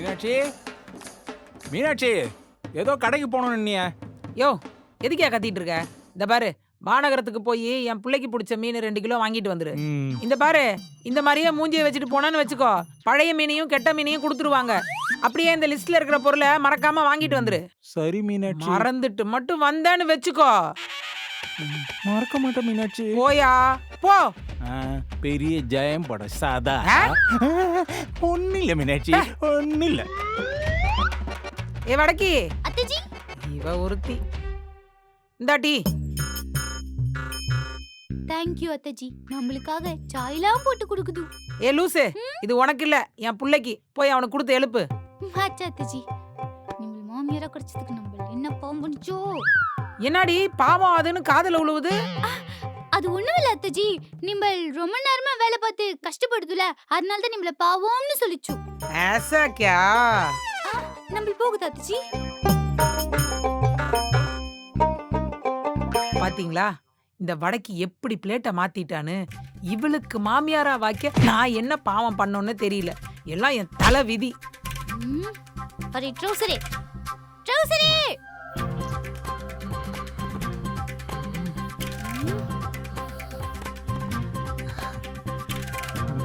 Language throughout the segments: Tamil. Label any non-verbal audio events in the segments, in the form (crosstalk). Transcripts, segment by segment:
மீனாட்சி? மீனாட்சி ஏதோ கடைக்கு போகணும்னு நீ யோ எதுக்கே கத்திட்டு இருக்க? இந்த பாரு வானகரத்துக்கு போய் என் பிள்ளைக்கு பிடிச்ச மீன் ரெண்டு கிலோ வாங்கிட்டு வந்துரு. இந்த பாரு இந்த மாதிரியே மூஞ்சியை வச்சுட்டு போனான்னு வச்சுக்கோ. பழைய மீனையும் கெட்ட மீனையும் கொடுத்துருவாங்க. அப்படியே இந்த லிஸ்ட்ல இருக்கிற பொருளை மறக்காம வாங்கிட்டு வந்துரு. சரி மீனாட்சி. மறந்துட்டு மட்டும் வந்தேன்னு வச்சுக்கோ. மறக்க மாட்டேன் மீனாட்சி. போயா? போ. பெரிய ஜெயம் படம் சாதா? ஒன்னும் இல்ல மீனாட்சி ஒன்னும் இல்ல ஏ வடக்கி. அத்தஜி. இவ ஒருத்தி. இந்தாட்டி தேங்க்யூ அத்தஜி. நம்மளுக்காக சாயெல்லாம் போட்டு கொடுக்குது. ஏ லூசு. இது உனக்கு இல்ல என் புள்ளைக்கு. போய் அவனுக்கு கொடுத்து எழுப்பு. ஆச்சா அத்தஜி. நீங்கள் மாமியாரா கிடைச்சதுக்கு நம்ம என்ன பாவம் பண்ணிச்சோ என்னடி பாவம் அதுன்னு காதுல உழுவுது அது ஒண்ணுமில்ல அத்தஜி நீங்கள் ரொம்ப நேரமா வேலை பார்த்து கஷ்டப்படுதுல அதனால தான் நம்மள பாவம்னு சொல்லிச்சு ऐसा क्या நம்ம போகுது அத்தஜி பாத்தீங்களா இந்த வடக்கு எப்படி பிளேட்டை மாத்திட்டான்னு இவளுக்கு மாமியாரா வாக்கிய நான் என்ன பாவம் பண்ணோன்னு தெரியல எல்லாம் என் தலை விதி ம், அரே ட்ரௌசரே ட்ரௌசரே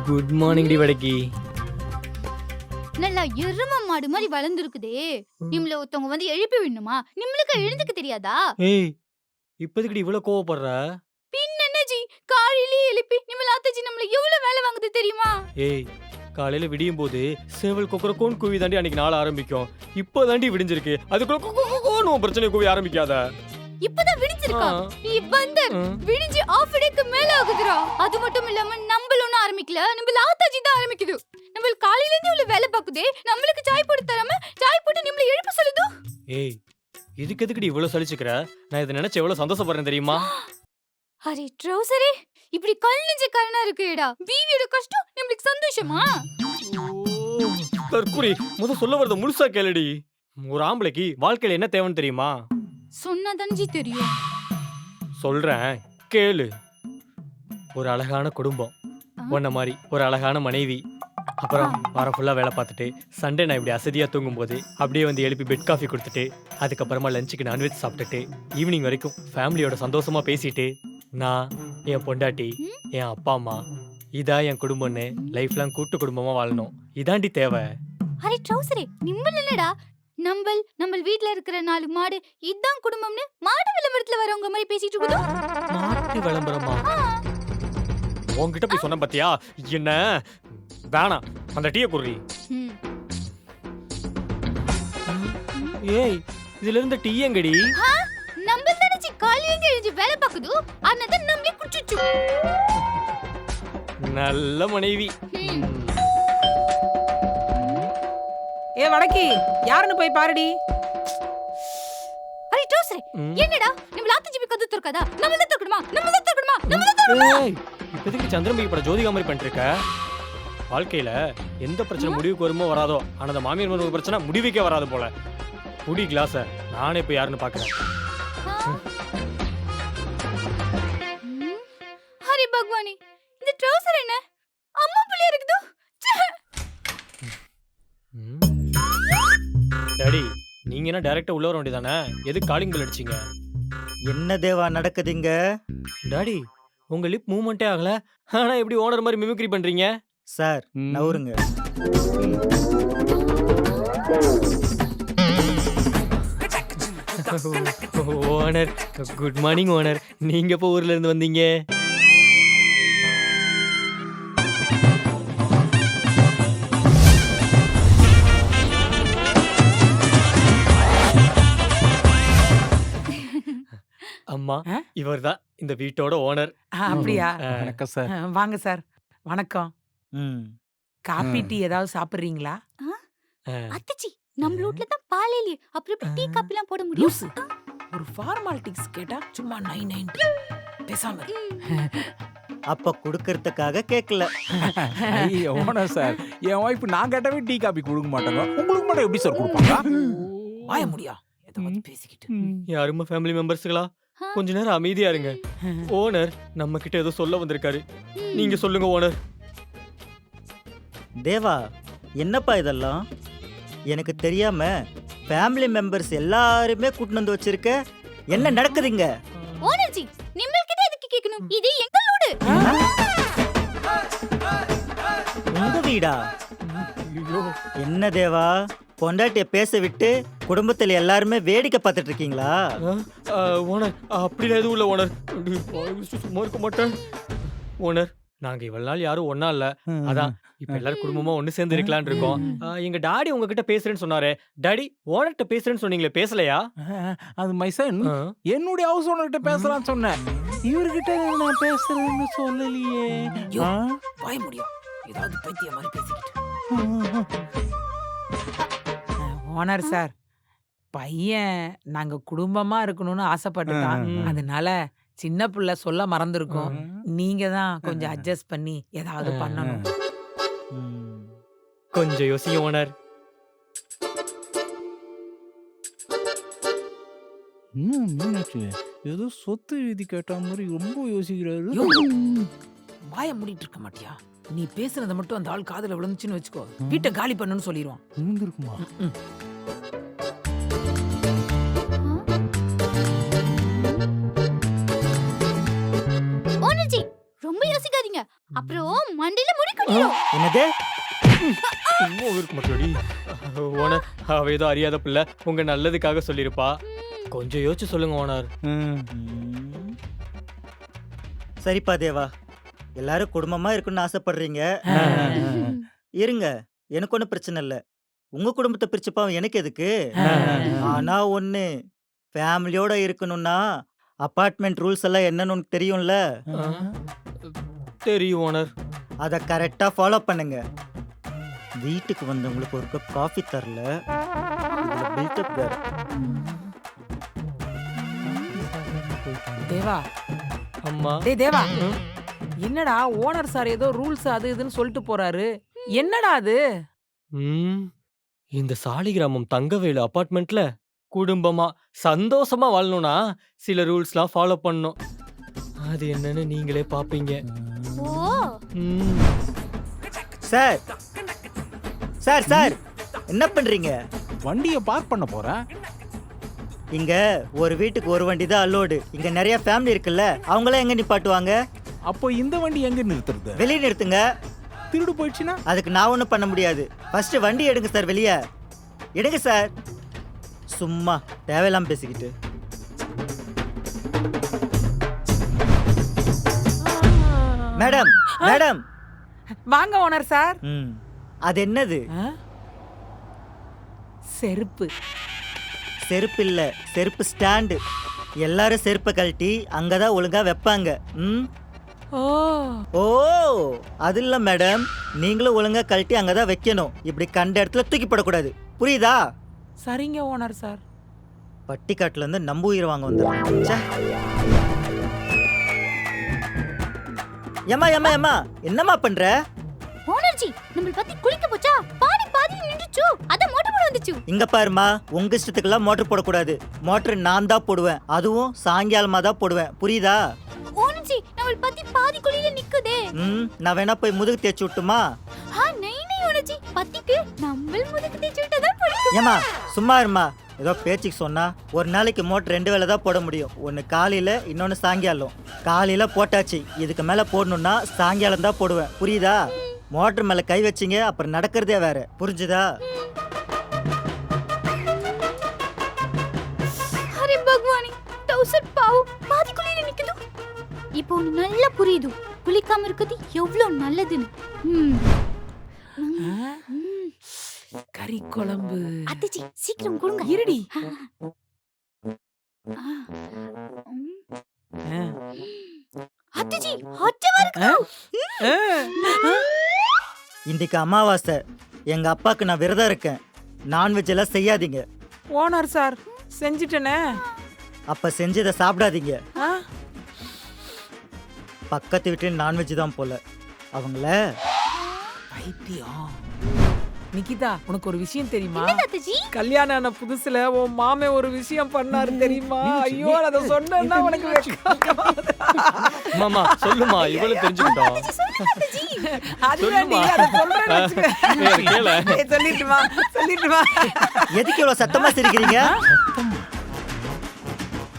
குட் மார்னிங் டி வடக்கி நல்லா எரும மாடு மாதிரி வளர்ந்துருக்குதே. நிம்மள ஒருத்தவங்க வந்து எழுப்பி விடணுமா? நிம்மளுக்கு எழுந்துக்க தெரியாதா? ஏய் இப்போதைக்கு இவ்வளவு கோவப்படுற? பின் என்னஜி காலையிலேயே எழுப்பி நிம்மள அத்தஜி நம்மள எவ்வளவு வேலை வாங்குது தெரியுமா? ஏய் காலையில விடியும் போது சேவல் கொக்கரக்கோன் குவி தாண்டி அன்னைக்கு நாள் ஆரம்பிக்கும். இப்போ தாண்டி விடிஞ்சிருக்கு. அதுக்குள்ள கொன்னு பிரச்சனை குவி ஆரம்பிக்காத. இப்பதான் விடிஞ்சிருக்கா. ஆ. நீ வந்த ம். விடிஞ்சு ஆஃப் டேக்கு மேல ஆகுதுடா. அது மட்டும் இல்லாம நம்மள ஒண்ணும் ஆரம்பிக்கல. நம்ம லாத்தாஜி தான் ஆரம்பிக்குது. நம்ம காலையில இருந்து இவ்வளவு வேலை பாக்குதே நம்மளுக்கு சாய் போட்டு தராம சாய் போட்டு நம்மள எழுப்ப சொல்லுது. ஏய் இதுக்கு எதுக்குடி இவ்வளவு சலிச்சுக்கிற? நான் இதை நினைச்சு எவ்வளவு சந்தோஷப்படுறேன் தெரியுமா? (gasps) அரே ட்ரௌசரே இப்படி கல் நெஞ்சக்காரனா இருக்கேடா பீவியோட கஷ்டம் நம்மளுக்கு சந்தோஷமா? தற்குறி முத சொல்ல வரத முழுசா கேளுடி. ஒரு ஆம்பளைக்கு வாழ்க்கையில என்ன தேவைன்னு தெரியுமா? சொன்னா தானே தெரியும். சொல்றேன் கேளு. ஒரு அழகான குடும்பம். உன்ன மாதிரி ஒரு அழகான மனைவி. அப்புறம் வாரம் ஃபுல்லாக வேலை பார்த்துட்டு சண்டே நான் இப்படி அசதியாக தூங்கும்போது அப்படியே வந்து எழுப்பி பெட் காஃபி கொடுத்துட்டு அதுக்கப்புறமா லஞ்சுக்கு நான்வெஜ் சாப்பிட்டுட்டு ஈவினிங் வரைக்கும் ஃபேமிலியோட சந்தோஷமா பேசிட்டு நான் என் பொண்டாட்டி. என் அப்பா அம்மா இதா என் குடும்பம்னு லைஃப் லாங் கூட்டு குடும்பமா வாழணும். இதாண்டி தேவை. அரே ட்ரௌசரே நிம்மள் இல்லடா. நம்மள் நம்ம வீட்ல இருக்கிற நாலு மாடு இதான் குடும்பம்னு மாடு விளம்பரத்துல வரவங்க மாதிரி பேசிட்டு இருக்குது? மாட்டு விளம்பரமா? உன்கிட்ட போய் சொன்ன பாத்தியா? என்ன? வேணாம். அந்த டீயை குர்ரி ம். ஏய் இதுல இருந்த டீ எங்கடி? நம்ம தானே காலையில எழுந்து வேலை பாக்குது அதனால நம்மளே குடிச்சுச்சு நல்ல மனைவி. ஏ வடக்கி யாருன்னு போய் பாருடி. அரே ட்ரௌசரே ம். என்னடா? நம்ம லாத்தாஜி போய் கத்து திறக்காதா? நம்ம தான் திறக்கணுமா? நம்ம தான் திறக்கணுமா? நம்ம தான் திறக்கணுமா? ஏய், இப்போதைக்கு சந்திரமுகி பட ஜோதிகா மாதிரி பண்ணிட்டு இருக்க வாழ்க்கையில எந்த பிரச்சனை முடிவுக்கு வருமோ வராதோ ஆனா அந்த மாமியார் மருமக பிரச்சனை முடிவுக்கே வராது போல. குடி கிளாஸ நானே இப்ப யாருன்னு பாக்குறேன். ஹரி பகவானே இந்த ட்ரௌசர் என்ன? அம்மா பிள்ளை இருக்குது. டாடி நீங்க என்ன டைரக்டா உள்ள வர வேண்டியதானே? எதுக்கு காலிங் பெல் அடிச்சீங்க? என்ன தேவா நடக்குதுங்க? டாடி உங்க லிப் மூவ்மெண்ட்டே ஆகல. ஆனா எப்படி ஓனர் மாதிரி மிமிக்ரி பண்றீங்க? சார் ம். நவருங்க ஓனர் குட் மார்னிங் ஓனர் நீங்க எப்போ ஊர்ல இருந்து வந்தீங்க? அம்மா ஆ? இவர்தான் இந்த வீட்டோட ஓனர். ஆ, அப்படியா? வணக்கம் சார். ஆ, வாங்க சார். வணக்கம். ம். காபி. டீ ஏதாவது சாப்பிடுறீங்களா? அத்தச்சி நம்ம வீட்ல தான் பால் இல்லையே. அப்புறம் எப்படி டீ காப்பிலாம் போட முடியும்? லூசு. ஒரு ஃபார்மாலிட்டிக்ஸ் கேட்டா சும்மா நைன் நைன் பேசாம இரு. அப்ப குடுக்கறதுக்காக கேட்கல ஓனர் சார். என் ஒய்ஃப் நான் கேட்டவே டீ காபி கொடுக்க மாட்டாங்க. உங்களுக்கு மட்டும் எப்படி சார் கொடுப்பாங்க? வாய முடியா? ஏதாவது பேசிக்கிட்டு. யாருமா ஃபேமிலி மெம்பர்ஸ்களா. கொஞ்ச நேரம் அமைதியா இருங்க. ஓனர் நம்ம கிட்ட ஏதோ சொல்ல வந்திருக்காரு. நீங்க சொல்லுங்க ஓனர். தேவா என்னப்பா இதெல்லாம்? எனக்கு தெரியாம ஃபேமிலி மெம்பர்ஸ் எல்லாருமே கூட்டிட்டு வந்து வச்சிருக்க. என்ன நடக்குதுங்க? ஓனர்ஜி நிம்மள்கிட்ட எதுக்கு கேட்கணும் இது எங்களோடு உங்க வீடா? என்ன தேவா? பொண்டாட்டிய பேச விட்டு குடும்பத்துல எல்லாருமே வேடிக்கை பார்த்துட்டு இருக்கீங்களா? ஓனர் அப்படிலாம் எதுவும் இல்லை ஓனர். சும்மா இருக்க மாட்டேன். ஓனர் நாங்க இவ்வளவு நாள் யாரும் ஒண்ணா இல்ல. அதான் இப்ப எல்லாரும் குடும்பமா ஒண்ணு சேர்ந்து இருக்கலாம்னு இருக்கோம். எங்க டாடி உங்ககிட்ட பேசுறேன்னு சொன்னாரு. டாடி ஓனர்கிட்ட பேசுறேன்னு சொன்னீங்களே பேசலையா? அது மை சன் ஆ. என்னுடைய ஹவுஸ் ஓனர்கிட்ட பேசலாம்னு சொன்னேன். இவர்கிட்ட நான் பேசுறேன்னு சொல்லலையே? வாய முடியும் ஏதாவது பைத்திய மாதிரி பேசிக்கிட்டு. Owner sir. பையன் நாங்க குடும்பமா இருக்கணும்னு ஆசைப்பட்டுட்டான். ம். அதனால சின்ன புள்ள சொல்ல மறந்துருக்கோம். நீங்க தான் கொஞ்சம் அட்ஜஸ்ட் பண்ணி ஏதாவது பண்ணணும். ம். கொஞ்சம் யோசிங்க ஓனர். மீனாட்சி ஏதோ சொத்து எழுதி கேட்ட மாதிரி ரொம்ப யோசிக்கிறாரு. யோ, வாய மூடிட்டு இருக்க மாட்டியா? நீ பேசுனதை மட்டும் அந்த ஆள் காதுல விழுந்துச்சுன்னு வச்சுக்கோ. வீட்டை காலி பண்ணுன்னு சொல்லிடுவான் இருந்திருக்குமா ஓனர்ஜி அப்புறம் மண்டையில முடி கொட்டிரும். என்னது? சும்மா இருக்க மாட்டேடி ஓனர் அவ ஏதோ அறியாத பிள்ளை. உங்க நல்லதுக்காக சொல்லிருப்பா. கொஞ்சம் யோசிச்சு சொல்லுங்க ஓனர். சரிப்பா தேவா. எல்லாரும் குடும்பமா இருக்கணும்னு ஆசைப்படுறீங்க. இருங்க எனக்கு ஒன்றும் பிரச்சனை இல்லை. உங்க குடும்பத்தை பிரிச்சுப்பாவும் எனக்கு எதுக்கு? ஆனா ஒண்ணு ஃபேமிலியோட இருக்கணும்னா அபார்ட்மெண்ட் ரூல்ஸ் எல்லாம் என்னன்னு உனக்கு தெரியும்ல? தெரியும் ஓனர். அதை கரெக்டா ஃபாலோ பண்ணுங்க. வீட்டுக்கு வந்தவங்களுக்கு ஒரு கப் காஃபி தரல வேற. தேவா. அம்மா. டேய் தேவா. என்னடா ஓனர் சார் ஏதோ ரூல்ஸ் அது இதுன்னு சொல்லிட்டு போறாரு. என்னடா அது? ம். இந்த சாலிகிராமம் தங்கவேலு அபார்ட்மெண்ட்ல குடும்பமா சந்தோஷமா வாழணும்னா சில ரூல்ஸ்லாம் ஃபாலோ பண்ணணும் அது என்னன்னு நீங்களே பாப்பீங்க. ஓ. ம். சார். Sir sir. என்ன பண்றீங்க? வண்டியை பார்க் பண்ண போறேன் இங்க ஒரு வீட்டுக்கு ஒரு வண்டி தான் அல்லோடு இங்க நிறைய ஃபேமிலி இருக்குல்ல அவங்களாம் எங்க நிப்பாட்டுவாங்க? அப்போ இந்த வண்டி எங்க நிறுத்துறது? வெளியே நிறுத்துங்க. திருடு போயிடுச்சுன்னா? அதுக்கு நான் ஒன்றும் பண்ண முடியாது. ஃபர்ஸ்ட் வண்டி எடுங்க சார் வெளியே. எடுங்க சார். சும்மா தேவையில்லாம பேசிக்கிட்டு. Madam madam. வாங்க ஓனர் சார். ம் அது என்னது? செருப்பு. செருப்பு இல்ல செருப்பு ஸ்டாண்டு. எல்லாரும் செருப்பை கழட்டி அங்கதான் ஒழுங்கா வைப்பாங்க. ம்? ஓ. ஓ அது இல்ல மேடம். நீங்களும் ஒழுங்கா கழட்டி அங்கதான் வைக்கணும். இப்படி கண்ட இடத்துல தூக்கி போடக்கூடாது. புரியுதா? சரிங்க ஓனர் சார். பட்டிக்காட்டுல இருந்து நம்ப உயிர் வாங்க வந்துடுறேன். ஏமா ஏமா ஏமா என்னம்மா பண்ற? ஓனர்ஜி நம்ம பத்தி குளிக்க போச்சா? பாதி பாதி நின்றுச்சு. அத மோட்டர் போட வந்துச்சு. இங்க பாருமா உங்க இஷ்டத்துக்கெல்லாம் மோட்டர் போடக்கூடாது. மோட்டர் நான் தான் போடுவேன். அதுவும் சாயங்காலமா தான் போடுவேன். புரியுதா? ஓனர்ஜி நம்ம பத்தி பாதி குளியில நிக்குதே. ம் நான் வேணா போய் முதுகு தேய்ச்சி விட்டுமா? ஆ நை நை ஓனர்ஜி. பத்திக்கு நம்ம முதுக்கு தேய்ச்சி விட்டதான் பிடிக்கும் ஏமா சும்மா இருமா ஏதோ பேச்சுக்கு சொன்னா ஒரு நாளைக்கு மோட்டர் ரெண்டு வேளை தான் போட முடியும். ஒன்று காலையில இன்னொன்று சாயங்காலம். காலையில போட்டாச்சு. இதுக்கு மேல போடணும்னா சாயங்காலம் தான் போடுவேன். புரியுதா? மோட்டர் மேல கை வச்சீங்க அப்புறம் நடக்கிறதே வேற. புரிஞ்சுதா? அரே பகவானே டவுசர் பாவு பாதி குளியில நிக்குது. இப்போ நல்லா புரியுது. குளிக்காம இருக்கிறது எவ்வளவு நல்லதுன்னு. கறி குழம்பு அத்திச்சி சீக்கிரம் கொடுங்க. இருடி. அத்திச்சி ஆ. இன்னைக்கு அமாவாசை. எங்க அப்பாக்கு நான் விரதம் இருக்கேன். நான்வெஜ் எல்லாம் செய்யாதீங்க. Owner sir. செஞ்சிட்டனே. அப்ப செஞ்சதை சாப்பிடாதீங்க. ஆ? பக்கத்து வீட்டில் நான்வெஜ் தான் போல. அவங்கள பைத்தியம். நிகிதா உனக்கு ஒரு விஷயம் தெரியுமா? கல்யாணம் ஆன புதுசுல உன் மாமே ஒரு விஷயம் பண்ணாரு தெரியுமா? ஐயோ அதை சொன்னா உனக்கு. மாமா சொல்லுமா இவ்வளவு தெரிஞ்சுக்கிட்டோம். எதுக்கு இவ்வளவு சத்தமா சிரிக்கிறீங்க?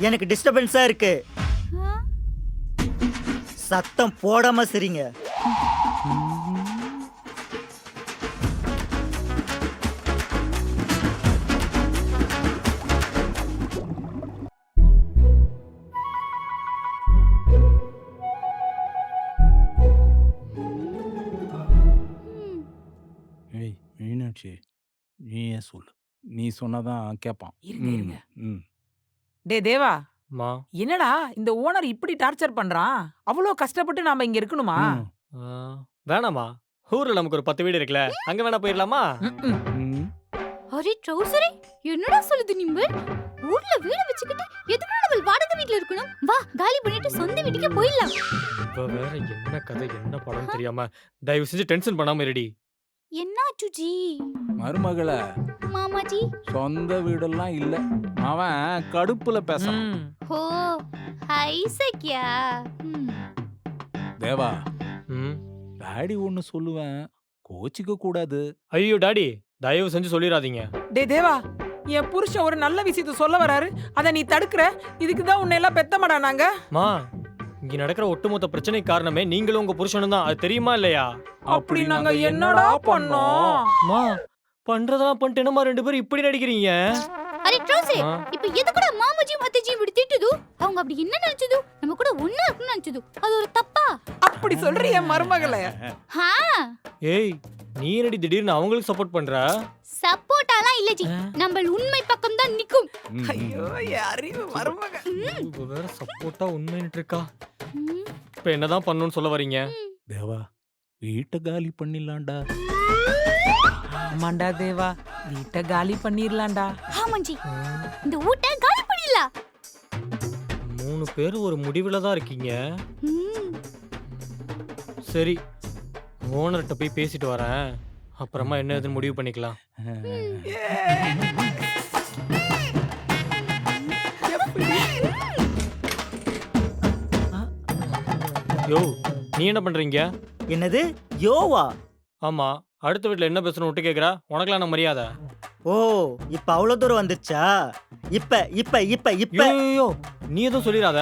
எனக்கு டிஸ்டர்பன்ஸா இருக்கு. சத்தம் போடாம சிரிங்க. நீ சொன்னாதான் கேட்பான் இருங்க, ம், இருங்க. ம். டே தேவா! மா. என்னடா இந்த ஓனர் இப்படி டார்ச்சர் பண்றான்? அவ்வளோ கஷ்டப்பட்டு நாம இங்க இருக்கணுமா? ம், ஆ, வேணாமா ஊர்ல நமக்கு ஒரு பத்து வீடு இருக்குல்ல. அங்க வேணா போயிடலாமா ம்ம். ம். அரே ட்ரௌசரே! என்னடா சொல்லுது நிம்பல் ஊர்ல வீடு வச்சுக்கிட்டு எதுக்கு நம்ம வாடகை வீட்ல இருக்கணும்? வா காலி பண்ணிட்டு சொந்த வீட்டுக்கே போயிடலாம் இப்ப வேற என்ன கதை என்ன படம் தெரியாம தயவு செஞ்சு டென்ஷன் பண்ணாம இருடி. என்னாச்சு ஜி? மருமகளே மாமாஜி? சொந்த வீடெல்லாம் இல்ல. அவன் கடுப்புல பேசுறான் ம். ஹோ ஹை சக்கியா? ம். தேவா டாடி ஒன்னு சொல்லுவேன் கோச்சிக்க கூடாது. ஐயோ டாடி தயவு செஞ்சு சொல்லிடாதீங்க. டே தேவா என் புருஷன் ஒரு நல்ல விஷயத்த சொல்ல வராரு. அத நீ தடுக்கிற. இதுக்கு தான் உன்னை எல்லாம் பெத்தமாடா நாங்க. மா இங்க நடக்கிற ஒட்டுமொத்த பிரச்சனைக்கு காரணமே நீங்களும் உங்க புருஷனும் தான். அது தெரியுமா இல்லையா? அப்படி நாங்க என்னடா பண்ணோம்? மா பண்றதெல்லாம் பண்ணிட்டு என்னமா ரெண்டு பேரும் இப்படி நடிக்கிறீங்க? அரே ட்ரௌசரே ஆ, இப்ப எது கூட மாமாஜியும் அத்தைஜியும் இப்படி திட்டுது? அவங்க அப்படி என்ன நினைச்சது? நம்ம கூட ஒண்ணா இருக்கணும்னு நினைச்சது. அது ஒரு தப்பா? அப்படி சொல்ற என் மருமகளை. ஹா ஏய் நீ என்னடி திடீர்னு அவங்களுக்கு சப்போர்ட் பண்ற? சப்போர்ட்டாலாம் இல்ல ஜி. நம்ம உண்மை பக்கம் தான் நிக்கும். ஐயோ அறிவு மருமக. வேற சப்போர்ட்டா உண்மைன்னு இருக்கா. இப்ப என்னதான் பண்ணணும்னு சொல்ல வரீங்க? தேவா வீட்டை காலி பண்ணிடலாம்டா. ஆமாண்டா தேவா வீட்டை காலி பண்ணிரலாம்டா ஆமாஞ்சி இந்த ஊட்ட காலி பண்ணிடலாம் மூணு பேர் ஒரு முடிவுல தான் இருக்கீங்க. சரி ஓனர்கிட்ட போய் பேசிட்டு வரேன். அப்புறமா என்ன ஏதுன்னு முடிவு பண்ணிக்கலாம். யோ நீ என்ன பண்றீங்க? என்னது? யோவா? ஆமா அடுத்த வீட்ல என்ன பேசணும் விட்டு கேக்குறா? உனக்கெல்லாம் நான் மரியாதை? ஓ இப்ப அவ்வளவு தூரம் வந்துருச்சா? இப்ப இப்ப இப்ப இப்ப. நீ எதுவும் சொல்லிடாத.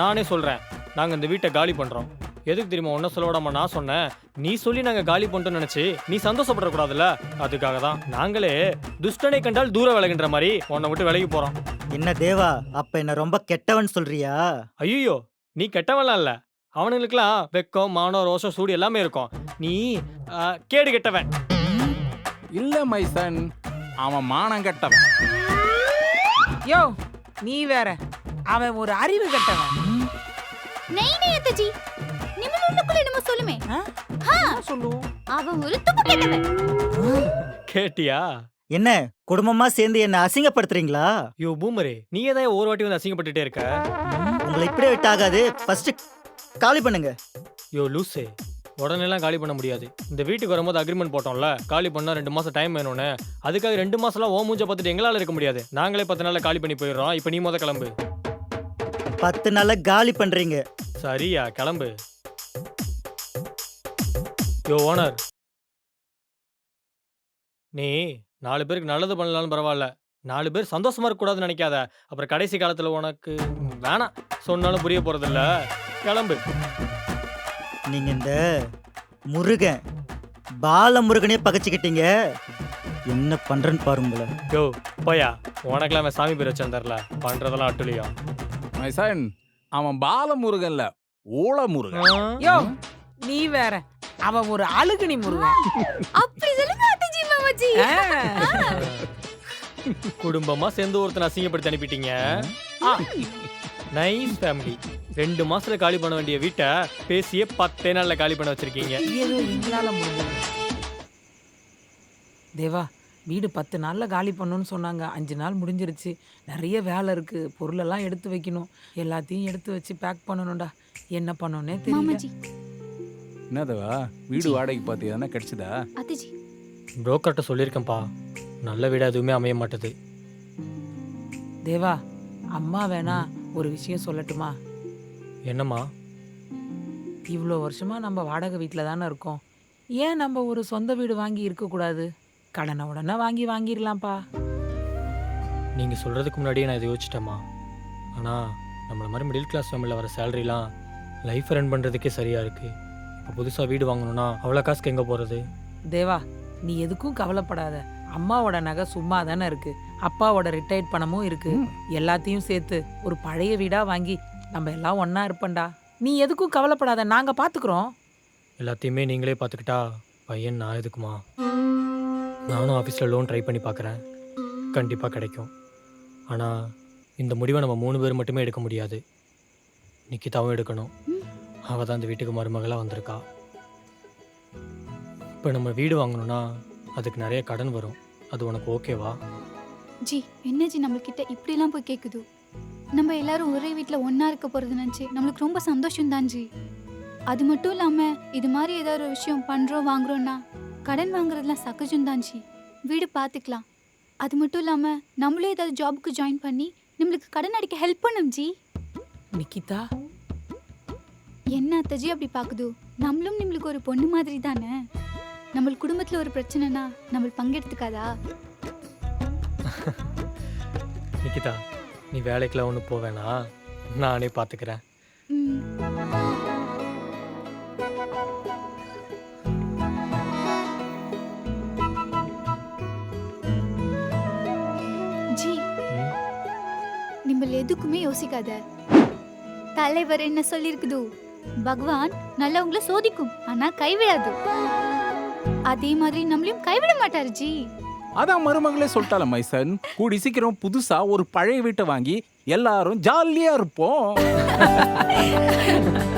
நானே சொல்றேன். நாங்க இந்த வீட்டை காலி பண்றோம். எதுக்கு தெரியுமா ஒன்னும் சொல்ல விடாம நான் சொன்னேன்? நீ சொல்லி நாங்க காலி பண்ணிட்டோம்னு நினைச்சு நீ சந்தோஷப்பட கூடாதுல்ல அதுக்காக தான் நாங்களே துஷ்டனை கண்டால் தூர விலகுன்ற மாதிரி உன்னை விட்டு விலகி போறோம். என்ன தேவா அப்ப என்ன ரொம்ப கெட்டவன் சொல்றியா? ஐயோ நீ கெட்டவன்லாம் இல்ல. அவனுங்களுக்குலாம் வெக்கம் மானம் ரோஷம் சூடு எல்லாமே இருக்கும். நீ ஆ, கேடு கெட்டவன். இல்ல மைசன் அவன் மானம் கெட்டவன். யோ நீ வேற. அவன் ஒரு அறிவு கட்டவன். நெய் நெய் அத்தைஜி நிம்மள் உள்ளுக்குள்ள என்னமோ சொல்லுமே சொல்லு? அவன் ஒரு துப்பு கேட்டவன் கேட்டியா? என்ன குடும்பமா சேர்ந்து என்ன அசிங்கப்படுத்துறீங்களா? யோ பூமரே நீ ஏதாவது ஒரு வாட்டி வந்து அசிங்கப்பட்டுட்டே இருக்க? உங்களை இப்படியே விட்டாகாது. ஃபர்ஸ்ட் காலி பண்ணுங்க. யோ லூசே. உடனேலாம் காலி பண்ண முடியாது. இந்த வீட்டுக்கு வரும்போது அக்ரிமெண்ட் போட்டோம்ல காலி பண்ணா ரெண்டு மாசம் டைம் வேணும்னு. அதுக்காக ரெண்டு மாசம்லாம் ஓ மூஞ்ச பார்த்துட்டு எங்களால இருக்க முடியாது. நாங்களே பத்து நாள்ல காலி பண்ணி போயிடுறோம். இப்போ நீ முத கிளம்பு. பத்து நாள்ல காலி பண்றீங்க. சரியா கிளம்பு. யோ ஓனர் நீ நாலு பேருக்கு நல்லது பண்ணலாம்னு பரவாயில்ல. நாலு பேர் சந்தோஷமா இருக்கக்கூடாதுன்னு நினைக்காத. அப்புறம் கடைசி காலத்துல உனக்கு வேணாம். சொன்னாலும் புரிய போறதில்ல. கிளம்பு. நீங்க இந்த முருகன் பால முருகனே பகச்சுக்கிட்டீங்க. என்ன பண்றேன்னு பாருங்கள யோ போயா உனக்கெல்லாம் அவன் சாமி பேர் வச்சிருந்தார்ல பண்றதெல்லாம் அட்டுலியும் மைசன் அவன் பாலமுருகன்ல ஊழமுருகன் யோ நீ வேற. அவன் ஒரு அழுகுனி முருகன். அப்படி சொல்லுங்க அத்தைஜி மாமாஜி. ஆ. குடும்பமா சேர்ந்து ஒருத்தனை அசிங்கப்படுத்தி அனுப்பிட்டீங்க. நைஸ் ஃபேமிலி ரெண்டு மாசத்துல காலி பண்ண வேண்டிய வீட்டை பேசியே பத்தே நாள்ல காலி பண்ண வச்சிருக்கீங்க. ஏதோ எங்களால முடிஞ்சது தேவா வீடு பத்து நாள்ல காலி பண்ணணும்னு சொன்னாங்க. அஞ்சு நாள் முடிஞ்சிருச்சு. நிறைய வேலை இருக்கு. பொருளெல்லாம் எடுத்து வைக்கணும். எல்லாத்தையும் எடுத்து வச்சு பேக் பண்ணணும்டா. என்ன பண்ணணும்னே தெரியல. மாமாஜி என்னதவா? வீடு வாடகைக்கு பார்த்து எதனா கிடைச்சதா? அத்தைஜி. புரோக்கர்கிட்ட சொல்லியிருக்கேன்ப்பா. நல்ல வீடா எதுவுமே அமைய மாட்டுது. தேவா அம்மா வேணா ஒரு விஷயம் சொல்லட்டுமா? என்னம்மா? இவ்வளோ வருஷமா நம்ம வாடகை வீட்டில் தானே இருக்கோம். ஏன் நம்ம ஒரு சொந்த வீடு வாங்கி இருக்கக்கூடாது கடனை உடனே வாங்கி வாங்கிடலாம்ப்பா. நீங்கள் சொல்கிறதுக்கு முன்னாடியே நான் இதை யோசிச்சிட்டேம்மா. ஆனால் நம்மள மாதிரி மிடில் கிளாஸ் ஃபேமிலியில் வர சேலரிலாம் லைஃப் ரன் பண்ணுறதுக்கே சரியாக இருக்குது இப்போ புதுசாக வீடு வாங்கணும்னா அவ்வளோ காசுக்கு எங்கே போகிறது? தேவா நீ எதுக்கும் கவலைப்படாத. அம்மாவோட நகை சும்மா தானே இருக்கு. அப்பாவோட ரிட்டையர்ட் பணமும் இருக்கு. எல்லாத்தையும் சேர்த்து ஒரு பழைய வீடா வாங்கி நம்ம எல்லாம் ஒண்ணா இருப்போம்டா நீ எதுக்கும் கவலைப்படாத. நாங்க பாத்துக்கிறோம். எல்லாத்தையுமே நீங்களே பார்த்துக்கிட்டா பையன் நான் எதுக்குமா? நானும் ஆஃபீஸில் லோன் ட்ரை பண்ணி பார்க்குறேன் கண்டிப்பாக கிடைக்கும். ஆனால் இந்த முடிவை நம்ம மூணு பேர் மட்டுமே எடுக்க முடியாது. நிக்கிதாவும் எடுக்கணும். அவள் தான் இந்த வீட்டுக்கு மருமகளாக வந்திருக்கா. இப்போ நம்ம வீடு வாங்கணும்னா அதுக்கு நிறைய கடன் வரும். அது உனக்கு ஓகேவா? ஜி என்ன ஜி நம்மள்கிட்ட இப்படிலாம் போய் கேக்குது? நம்ம எல்லாரும் ஒரே வீட்ல ஒண்ணா இருக்க போறது நினைச்சு நம்மளுக்கு ரொம்ப சந்தோஷம் தான் ஜி. அது மட்டும் இல்லாம இது மாதிரி ஏதாவது ஒரு விஷயம் பண்றோம் வாங்குறோம்னா கடன் வாங்குறதுலாம் சகஜம் தான் ஜி. வீடு பார்த்துக்கலாம் அது மட்டும் இல்லாம நம்மளும் ஏதாவது ஜாபுக்கு ஜாயின் பண்ணி நம்மளுக்கு கடன் அடிக்க ஹெல்ப் பண்ணும் ஜி. நிக்கிதா? என்ன அத்தஜி அப்படி பாக்குது? நம்மளும் நம்மளுக்கு ஒரு பொண்ணு மாதிரி தானே? நம்ம குடும்பத்துல ஒரு பிரச்சனைனா நம்ம பங்கெடுத்துக்காதா? (laughs) நிக்கிதா நீ வேலைக்கெல்லாம் ஒன்றும் போவேனா நானே பார்த்துக்கிறேன். ஜி ம்? நிம்மள் எதுக்குமே யோசிக்காத. தலைவர் என்ன சொல்லிருக்குது? பகவான் நல்லவங்கள சோதிக்கும் ஆனா கைவிடாது. அதே மாதிரி நம்மளையும் கைவிட மாட்டாரு ஜி. அதான் மருமகளே சொல்லிட்டால மைசன். கூடி சீக்கிரம் புதுசா ஒரு பழைய வீட்டை வாங்கி எல்லாரும் ஜாலியா இருப்போம். (laughs)